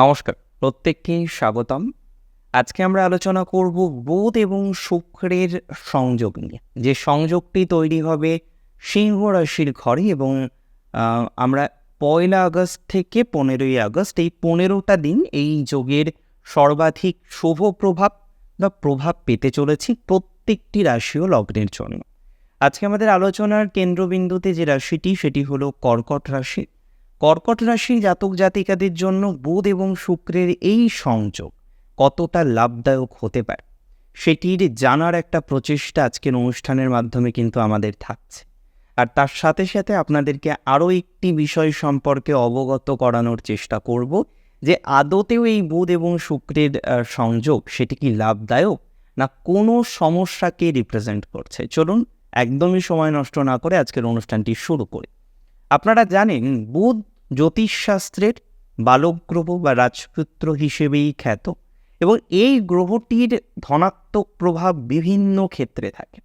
নমস্কার প্রত্যেককেই স্বাগতম। আজকে আমরা আলোচনা করব বুধ এবং শুক্রের সংযোগ নিয়ে। যে সংযোগটি তৈরি হবে সিংহ রাশির ঘরে এবং আমরা পয়লা আগস্ট থেকে পনেরোই আগস্ট, এই পনেরোটা দিন এই যোগের সর্বাধিক শুভ প্রভাব বা প্রভাব পেতে চলেছি প্রত্যেকটি রাশি ও লগ্নের জন্য। আজকে আমাদের আলোচনার কেন্দ্রবিন্দুতে যে রাশিটি, সেটি হলো কর্কট রাশি। কর্কট রাশির জাতক জাতিকাদের জন্য বুধ এবং শুক্রের এই সংযোগ কতটা লাভদায়ক হতে পারে, সেটির জানার একটা প্রচেষ্টা আজকের অনুষ্ঠানের মাধ্যমে কিন্তু আমাদের থাকছে। আর তার সাথে সাথে আপনাদেরকে আরও একটি বিষয় সম্পর্কে অবগত করানোর চেষ্টা করব যে আদতেও এই বুধ এবং শুক্রের সংযোগ সেটি কি লাভদায়ক না কোনো সমস্যাকে রিপ্রেজেন্ট করছে। চলুন একদমই সময় নষ্ট না করে আজকের অনুষ্ঠানটি শুরু করি। আপনারা জানেন, বুধ জ্যোতিষশাস্ত্রের বালক গ্রহ বা রাজপুত্র হিসেবেই খ্যাত এবং এই গ্রহটির ধনাত্মক প্রভাব বিভিন্ন ক্ষেত্রে থাকে।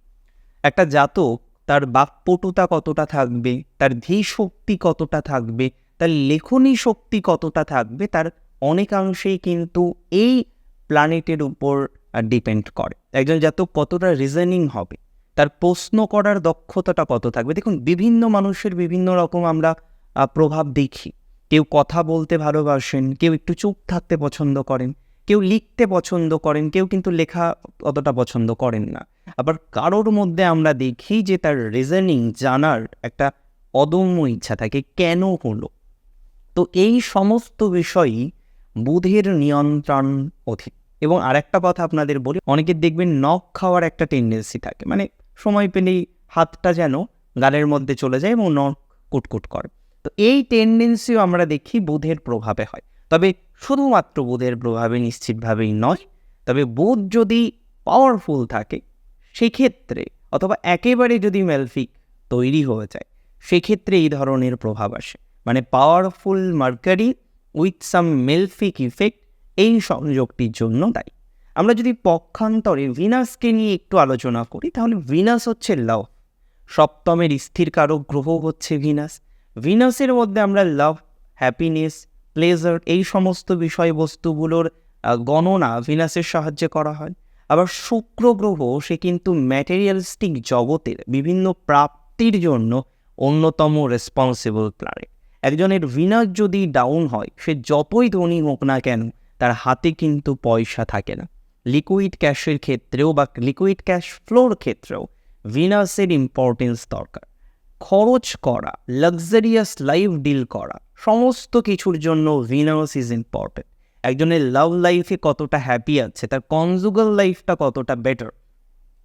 একটা জাতক তার বাকপটুতা কতটা থাকবে, তার ধী শক্তি কতটা থাকবে, তার লেখনী শক্তি কতটা থাকবে, তার অনেকাংশেই কিন্তু এই প্ল্যানেটের উপর ডিপেন্ড করে। একজন জাতক কতটা রিজনিং হবে তার প্রশ্ন করার দক্ষতাটা কত থাকবে? দেখুন, বিভিন্ন মানুষের বিভিন্ন রকম আমরা প্রভাব দেখি। কেউ কথা বলতে ভালোবাসেন, কেউ একটু চুপ থাকতে পছন্দ করেন, কেউ লিখতে পছন্দ করেন, কেউ কিন্তু লেখা অতটা পছন্দ করেন না। আবার কারোর মধ্যে আমরা দেখি যে তার রিজনিং জানার একটা অদম্য ইচ্ছা থাকে, কেন হলো? তো এই সমস্ত বিষয়ই বুধের নিয়ন্ত্রণ অধীন। এবং আরেকটা কথা আপনাদের বলি, অনেকে দেখবেন নখ খাওয়ার একটা টেন্ডেন্সি থাকে। মানে সময় পেলেই হাতটা যেন গালের মধ্যে চলে যায় এবং নখ কুটকুট করে। তো এই টেন্ডেন্সিও আমরা দেখি বুধের প্রভাবে হয়। তবে শুধুমাত্র বুধের প্রভাবে নিশ্চিতভাবেই নয়, তবে বুধ যদি পাওয়ারফুল থাকে, সেক্ষেত্রে অথবা একেবারে যদি মেলফিক তৈরি হয়ে যায়, সেক্ষেত্রে এই ধরনের প্রভাব আসে। মানে powerful Mercury with some malefic effect এই সংযোগটির জন্য দায়ী। আমরা যদি পক্ষান্তরে ভিনাসকে নিয়ে একটু আলোচনা করি, তাহলে ভিনাস হচ্ছে লাভ। সপ্তমের স্থির কারক গ্রহ হচ্ছে ভিনাস। ভিনাসের মধ্যে আমরা লাভ, হ্যাপিনেস, প্লেজার এই সমস্ত বিষয়বস্তুগুলোর গণনা ভিনাসের সাহায্যে করা হয়। আবার শুক্র গ্রহ, সে কিন্তু ম্যাটেরিয়ালিস্টিক জগতের বিভিন্ন প্রাপ্তির জন্য অন্যতম রেসপন্সিবল প্ল্যানেট। একজনের ভিনাস যদি ডাউন হয়, সে যতই ধনী হোক না কেন, তার হাতে কিন্তু পয়সা থাকে না। লিকুইড ক্যাশের ক্ষেত্রেও বা লিকুইড ক্যাশ ফ্লোর ক্ষেত্রেও ভিনাসের ইম্পর্টেন্স দরকার। খরচ করা লাক্সারিয়াস লাইফ ডিল করা, সমস্ত কিছুর জন্য ভিনাস ইজ ইম্পর্টেন্ট একজনের লাভ লাইফে কতটা হ্যাপি আছে, তার কনজুগাল লাইফটা কতটা বেটার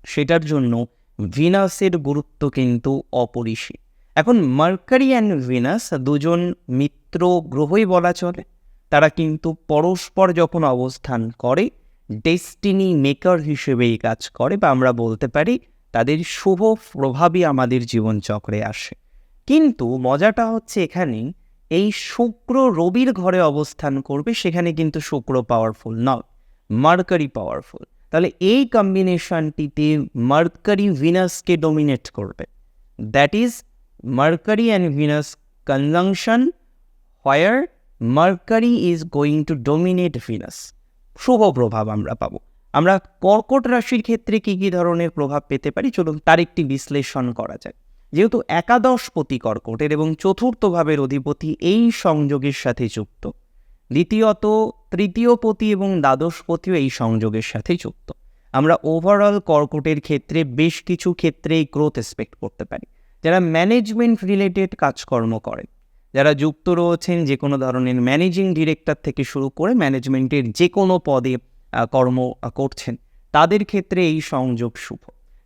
সেটার জন্য ভিনাসের গুরুত্ব কিন্তু অপরিসীম। এখন মার্কারি অ্যান্ড ভিনাস দুজন মিত্র গ্রহই বলা চলে। তারা কিন্তু পরস্পর যখন অবস্থান করে ডেস্টিনি মেকার হিসেবেই কাজ করে বা আমরা বলতে পারি তাদের শুভ প্রভাবই আমাদের জীবনচক্রে আসে। কিন্তু মজাটা হচ্ছে এখানে এই শুক্র রবির ঘরে অবস্থান করবে সেখানে কিন্তু শুক্র পাওয়ারফুল নয় মার্কারি পাওয়ারফুল তাহলে এই কম্বিনেশনটিতে মার্কারি ভিনাসকে ডোমিনেট করবে। That is Mercury and Venus conjunction where Mercury is going to dominate Venus শুভ প্রভাব আমরা পাবো। আমরা কর্কট রাশির ক্ষেত্রে কী কী ধরনের প্রভাব পেতে পারি? চলুন তার একটি বিশ্লেষণ করা যায় যেহেতু একাদশ পতি কর্কটের এবং চতুর্থ ভাবের অধিপতি এই সংযোগের সাথে যুক্ত। দ্বিতীয়ত, তৃতীয় পতি এবং দ্বাদশ পতিও এই সংযোগের সাথে যুক্ত। আমরা ওভারঅল কর্কটের ক্ষেত্রে বেশ কিছু ক্ষেত্রেই গ্রোথ এক্সপেক্ট করতে পারি। যারা ম্যানেজমেন্ট রিলেটেড কাজকর্ম করেন যারা যুক্ত রয়েছেন, যে কোনো ধরনের ম্যানেজিং ডিরেক্টর থেকে শুরু করে ম্যানেজমেন্টের যে কোনো পদে কর্ম করছেন, তাদের ক্ষেত্রে এই সংযোগ শুভ।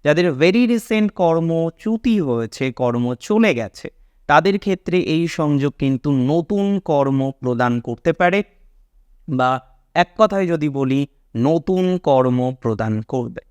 যাদের ভেরি রিসেন্ট কর্ম চ্যুতি হয়েছে, কর্ম চলে গেছে, তাদের ক্ষেত্রে এই সংযোগ কিন্তু নতুন কর্ম প্রদান করতে পারে বা এক কথায় যদি বলি, নতুন কর্ম প্রদান করবে।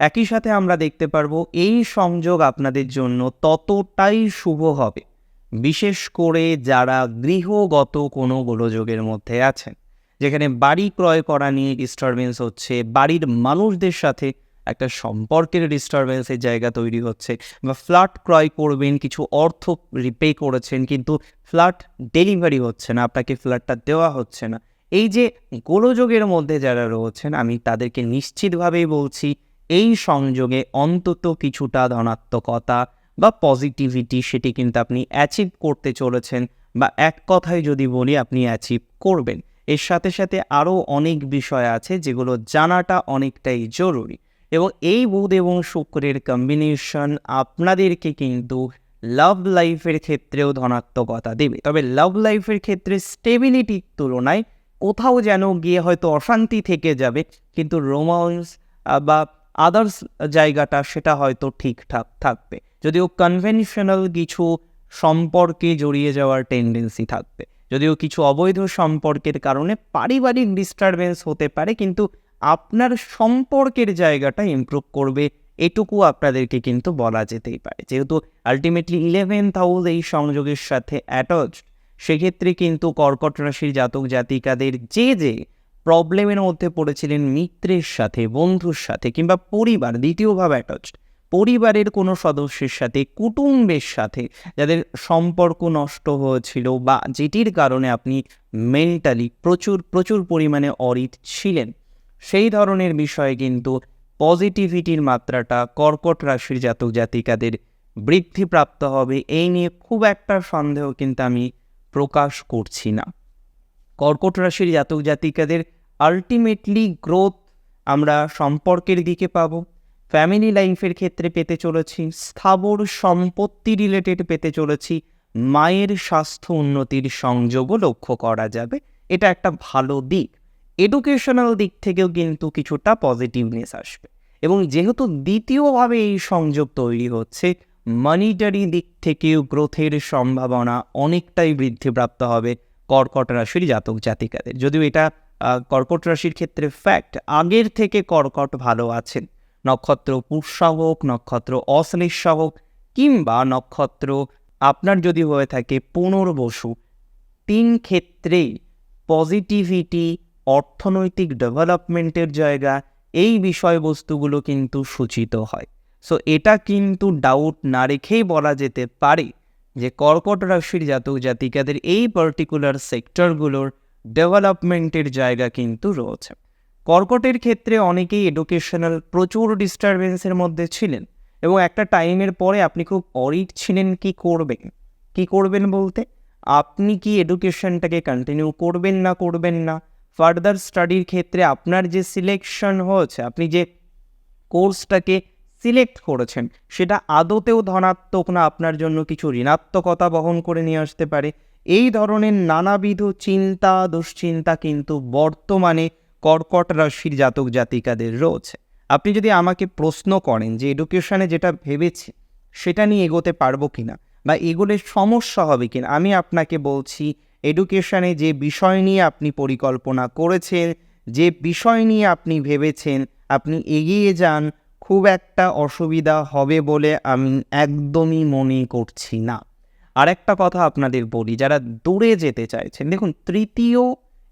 একই সাথে আমরা দেখতে পারব, এই সংযোগ আপনাদের জন্য ততটাই শুভ হবে বিশেষ করে যারা গৃহগত কোনো গোলযোগের মধ্যে আছেন, যেখানে বাড়ি ক্রয় করা নিয়ে ডিস্টারবেন্স হচ্ছে, বাড়ির মানুষদের সাথে একটা সম্পর্কের ডিস্টারবেন্সের জায়গা তৈরি হচ্ছে, বা ফ্ল্যাট ক্রয় করবেন, কিছু অর্থ রিপে করেছেন, কিন্তু ফ্ল্যাট ডেলিভারি হচ্ছে না, আপনাকে ফ্ল্যাটটা দেওয়া হচ্ছে না। এই যে গোলযোগের মধ্যে যারা রয়েছেন, আমি তাদেরকে নিশ্চিতভাবেই বলছি, এই সংযোগে অন্তত কিছুটা ধনাত্মকতা বা পজিটিভিটি সেটি কিন্তু আপনি অ্যাচিভ করতে চলেছেন বা এক কথায় যদি বলি আপনি অ্যাচিভ করবেন। এর সাথে সাথে আরও অনেক বিষয় আছে যেগুলো জানাটা অনেকটাই জরুরি। এবং এই বুধ এবং শুক্রের কম্বিনেশন আপনাদেরকে কিন্তু লাভ লাইফের ক্ষেত্রেও ধনাত্মকতা দেবে। তবে লাভ লাইফের ক্ষেত্রে স্টেবিলিটির তুলনায় কোথাও যেন গিয়ে হয়তো অশান্তি থেকে যাবে, কিন্তু রোমান্স বা আদার্স জায়গাটা সেটা হয়তো ঠিকঠাক থাকবে। যদিও কনভেনশনাল কিছু সম্পর্কে জড়িয়ে যাওয়ার টেন্ডেন্সি থাকবে। যদিও কিছু অবৈধ সম্পর্কের কারণে পারিবারিক ডিস্টারবেন্স হতে পারে, কিন্তু আপনার সম্পর্কের জায়গাটা ইমপ্রুভ করবে, এটুকু আপনাদেরকে কিন্তু বলা যেতেই পারে। যেহেতু আলটিমেটলি ইলেভেন্থ হাউস এই সংযোগের সাথে অ্যাটাচড সেক্ষেত্রে কিন্তু কর্কট রাশির জাতক জাতিকাদের যে যে প্রবলেমের মধ্যে পড়েছিলেন মিত্রের সাথে, বন্ধুর সাথে কিংবা পরিবার, দ্বিতীয়ভাবে অ্যাটাচড পরিবারের কোনো সদস্যের সাথে, কুটুম্বের সাথে যাদের সম্পর্ক নষ্ট হয়েছিল বা যেটির কারণে আপনি মেন্টালি প্রচুর প্রচুর পরিমাণে অরিত ছিলেন। সেই ধরনের বিষয়ে কিন্তু পজিটিভিটির মাত্রাটা কর্কট রাশির জাতক জাতিকাদের বৃদ্ধিপ্রাপ্ত হবে। এই নিয়ে খুব একটা সন্দেহ কিন্তু আমি প্রকাশ করছি না। কর্কট রাশির জাতক জাতিকাদের আলটিমেটলি গ্রোথ আমরা সম্পর্কের দিকে পাবো। ফ্যামিলি লাইফের ক্ষেত্রে পেতে চলেছি, স্থাবর সম্পত্তি রিলেটেড পেতে চলেছি, মায়ের স্বাস্থ্য উন্নতির সংযোগও লক্ষ্য করা যাবে। এটা একটা ভালো দিক। এডুকেশনাল দিক থেকেও কিন্তু কিছুটা পজিটিভনেস আসবে। এবং যেহেতু দ্বিতীয়ভাবে এই সংযোগ তৈরি হচ্ছে মানিটারি দিক থেকেও গ্রোথের সম্ভাবনা অনেকটাই বৃদ্ধিপ্রাপ্ত হবে কর্কট রাশির জাতক জাতিকাদের। যদিও এটা কর্কট রাশির ক্ষেত্রে ফ্যাক্ট আগের থেকে কর্কট ভালো আছেন। নক্ষত্র পুষ্যা হোক নক্ষত্র অশ্লেষা হোক কিংবা নক্ষত্র আপনার যদি হয়ে থাকে পুনর্বসু, তিন ক্ষেত্রেই পজিটিভিটি অর্থনৈতিক ডেভেলপমেন্টের জায়গা এই বিষয়বস্তুগুলো কিন্তু সূচিত হয়। সো এটা কিন্তু ডাউট না রেখেই বলা যেতে পারে যে কর্কট রাশির জাতক জাতিকাদের এই পার্টিকুলার সেক্টরগুলোর ডেভেলপমেন্টের জায়গা কিন্তু রয়েছে। কর্কটের ক্ষেত্রে অনেকেই এডুকেশনাল প্রচুর ডিস্টারবেন্সের মধ্যে ছিলেন এবং একটা টাইমের পরে আপনি খুব অরিট ছিলেন কি করবেন? কি করবেন বলতে? আপনি কি এডুকেশনটাকে কন্টিনিউ করবেন না করবেন না? ফার্দার স্টাডির ক্ষেত্রে আপনার যে সিলেকশন হয়েছে, আপনি যে কোর্সটাকে সিলেক্ট করেছেন, সেটা আদতেও ধনাত্মক না, আপনার জন্য কিছু ঋণাত্মকতা বহন করে নিয়ে আসতে পারে। এই ধরনের নানাবিধ চিন্তা, দুশ্চিন্তা কিন্তু বর্তমানে কর্কট রাশির জাতক জাতিকাদের রয়েছে। আপনি যদি আমাকে প্রশ্ন করেন যে এডুকেশনে যেটা ভেবেছি, সেটা নিয়ে এগোতে পারব কিনা বা এগুলোর সমস্যা হবে কিনা, আমি আপনাকে বলছি এডুকেশনে যে বিষয় নিয়ে আপনি পরিকল্পনা করেছেন, যে বিষয় নিয়ে আপনি ভেবেছেন, আপনি এগিয়ে যান, খুব একটা অসুবিধা হবে বলে আমি একদমই মনে করছি না। আর একটা কথা আপনাদের বলি, যারা দূরে যেতে চাইছেন, দেখুন তৃতীয়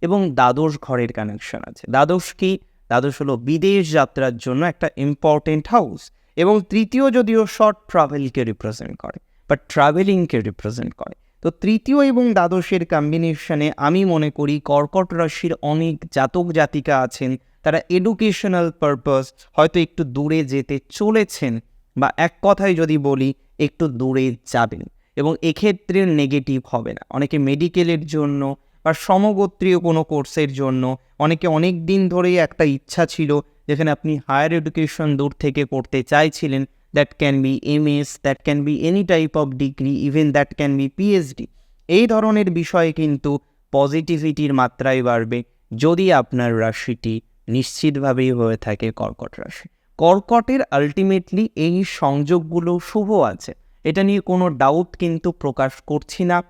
এবং দ্বাদশ ঘরের কানেকশন আছে। দ্বাদশ কি? দ্বাদশ হলো বিদেশ যাত্রার জন্য একটা ইম্পর্টেন্ট হাউস এবং তৃতীয় যদিও শর্ট ট্রাভেলকে রিপ্রেজেন্ট করে বা ট্রাভেলিংকে রিপ্রেজেন্ট করে। তো তৃতীয় এবং দ্বাদশের কম্বিনেশনে আমি মনে করি কর্কট রাশির অনেক জাতক জাতিকা আছেন, তারা এডুকেশনাল পারপাস হয়তো একটু দূরে যেতে চলেছেন বা এক কথায় যদি বলি একটু দূরে যাবেন এবং এক্ষেত্রে নেগেটিভ হবে না। অনেকে মেডিকেলের জন্য বা সমগোত্রীয় কোনো কোর্সের জন্য অনেকে অনেক দিন ধরেই একটা ইচ্ছা ছিল যেখানে আপনি হায়ার এডুকেশন দূর থেকে করতে চাইছিলেন that can be M S that can be any type of degree even that can be PhD এই ধরনের বিষয়ে কিন্তু পজিটিভিটির মাত্রাই বাড়বে যদি আপনার রাশিটি নিশ্চিতভাবেই হয়ে থাকে কর্কট রাশি। কর্কটের আলটিমেটলি এই সংযোগগুলো শুভ আছে। এটা নিয়ে কোনো ডাউট কিন্তু প্রকাশ করছি না।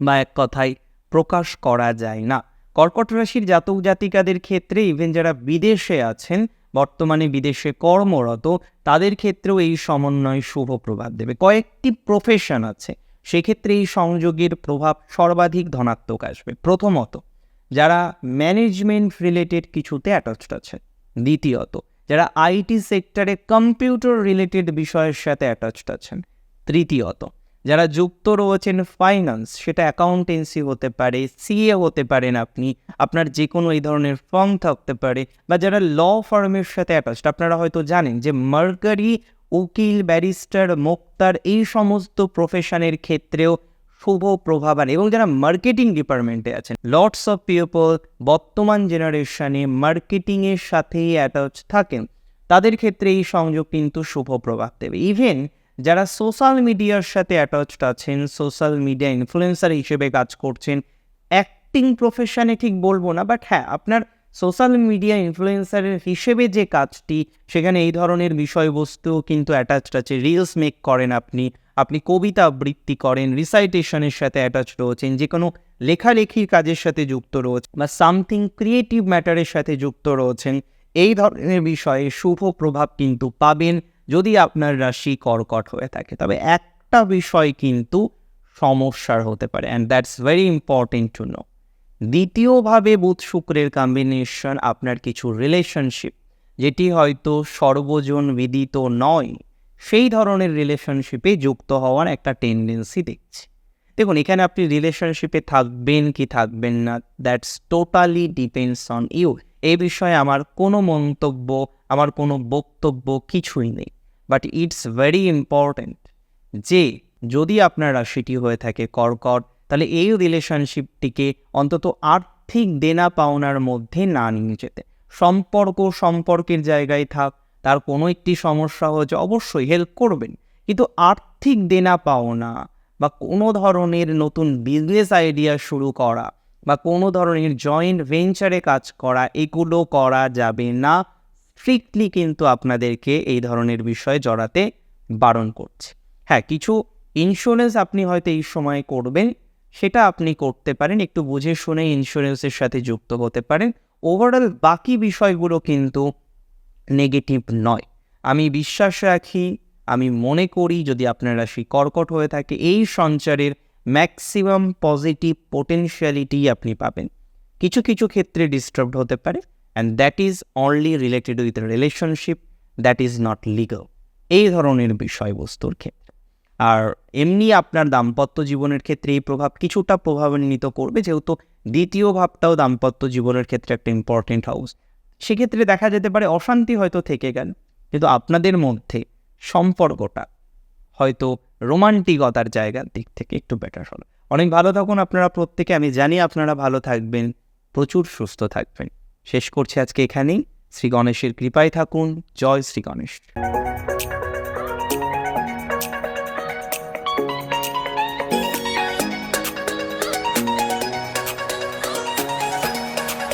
বা এক কথায় প্রকাশ করা যায় না। কর্কট রাশির জাতক জাতিকাদের ক্ষেত্রে ইভেন যারা বিদেশে আছেন, বর্তমানে বিদেশে কর্মরত, তাদের ক্ষেত্রেও এই সমন্বয় শুভ প্রভাব দেবে। কয়েকটি প্রফেশন আছে, সেক্ষেত্রে এই সংযোগের প্রভাব সর্বাধিক ধনাত্মক আসবে। প্রথমত, যারা ম্যানেজমেন্ট রিলেটেড কিছুতে অ্যাটাচড আছে দ্বিতীয়ত, যারা আইটি সেক্টরে কম্পিউটার রিলেটেড বিষয়ের সাথে অ্যাটাচড আছেন। তৃতীয়ত যারা যুক্ত রয়েছেন ফাইন্যান্স সেটা অ্যাকাউন্টেন্সি হতে পারে সিএ হতে পারেন আপনি, আপনার যে কোনো এই ধরনের ফার্ম থাকতে পারে, বা যারা ল ফার্মের সাথে অ্যাটাচড আপনারা হয়তো জানেন যে মার্কারি উকিল ব্যারিস্টার মোক্তার এই সমস্ত প্রফেশনের ক্ষেত্রেও শুভ প্রভাব আনে। এবং যারা মার্কেটিং ডিপার্টমেন্টে আছেন লটস অফ পিপল বর্তমান জেনারেশনে মার্কেটিংয়ের সাথেই অ্যাটাচ থাকেন, তাদের ক্ষেত্রে এই সংযোগ কিন্তু শুভ প্রভাব দেবে। ইভেন যারা সোশ্যাল মিডিয়ার সাথে অ্যাটাচড আছেন, সোশ্যাল মিডিয়া ইনফ্লুয়েন্সার হিসেবে কাজ করছেন অ্যাক্টিং প্রফেশনে ঠিক বলব না বাট হ্যাঁ আপনার সোশ্যাল মিডিয়া ইনফ্লুয়েন্সারের হিসেবে যে কাজটি, সেখানে এই ধরনের বিষয়বস্তু কিন্তু অ্যাটাচড আছে। রিলস মেক করেন আপনি আপনি কবিতা আবৃত্তি করেন রিসাইটেশনের সাথে অ্যাটাচ রয়েছেন যে কোনো লেখালেখির কাজের সাথে যুক্ত রয়েছেন বা সামথিং ক্রিয়েটিভ ম্যাটারের সাথে যুক্ত রয়েছেন, এই ধরনের বিষয়ে শুভ প্রভাব কিন্তু পাবেন। যদি আপনার রাশি কর্কট হয়ে থাকে, তবে একটা বিষয় কিন্তু সমস্যার হতে পারে and that's very important to know দ্বিতীয়ভাবে বুধ শুক্রের কম্বিনেশন আপনার কিছু রিলেশনশিপ যেটি হয়তো সর্বজন বিদিত নয়, সেই ধরনের রিলেশনশিপে যুক্ত হওয়ার একটা টেন্ডেন্সি দেখছি। দেখুন, এখানে আপনি রিলেশনশিপে থাকবেন কি থাকবেন না that's totally depends on you এই বিষয়ে আমার কোনো মন্তব্য, আমার কোনো বক্তব্য কিছুই নেই। বাট ইটস ভেরি ইম্পর্ট্যান্ট যে, যদি আপনার রাশিটি হয়ে থাকে কর্কট, তাহলে এই রিলেশনশিপটিকে অন্তত আর্থিক দেনা পাওনার মধ্যে না নিয়ে যেতে। সম্পর্ক সম্পর্কের জায়গায় থাক, তার কোনো একটি সমস্যা হয়েছে অবশ্যই হেল্প করবেন। কিন্তু আর্থিক দেনা পাওনা বা কোনো ধরনের নতুন বিজনেস আইডিয়া শুরু করা বা কোনো ধরনের জয়েন্ট ভেঞ্চারে কাজ করা, এগুলো করা যাবে না। স্ট্রিক্টলি কিন্তু আপনাদেরকে এই ধরনের বিষয়ে জড়াতে বারণ করছে। হ্যাঁ কিছু ইন্স্যুরেন্স আপনি হয়তো এই সময় করবেন, সেটা আপনি করতে পারেন, একটু বুঝে শুনে ইন্স্যুরেন্সের সাথে যুক্ত হতে পারেন। ওভারঅল বাকি বিষয়গুলো কিন্তু নেগেটিভ নয়। আমি বিশ্বাস রাখি, আমি মনে করি যদি আপনার রাশি কর্কট হয়ে থাকে, এই সঞ্চারের ম্যাক্সিমাম পজিটিভ পোটেনশিয়ালিটি আপনি পাবেন। কিছু কিছু ক্ষেত্রে ডিস্টার্বড হতে পারে and that is only related with relationship that is not legal এই ধরনের বিষয়বস্তুর ক্ষেত্রে। আর এমনি আপনার দাম্পত্য জীবনের ক্ষেত্রে এই প্রভাব কিছুটা প্রভাবান্বিত করবে, যেহেতু দ্বিতীয় ভাবটাও দাম্পত্য জীবনের ক্ষেত্রে একটা ইম্পর্টেন্ট হাউস সেক্ষেত্রে দেখা যেতে পারে অশান্তি হয়তো থেকে গেল, কিন্তু আপনাদের মধ্যে সম্পর্কটা হয়তো রোমান্টিকতার জায়গার দিক থেকে একটু বেটার হলো অনেক ভালো থাকুন আপনারা প্রত্যেকে, আমি জানি আপনারা ভালো থাকবেন, প্রচুর সুস্থ থাকবেন। শেষ করছি আজকে এখানেই। শ্রী গণেশের কৃপায় থাকুন। জয় শ্রী গণেশ।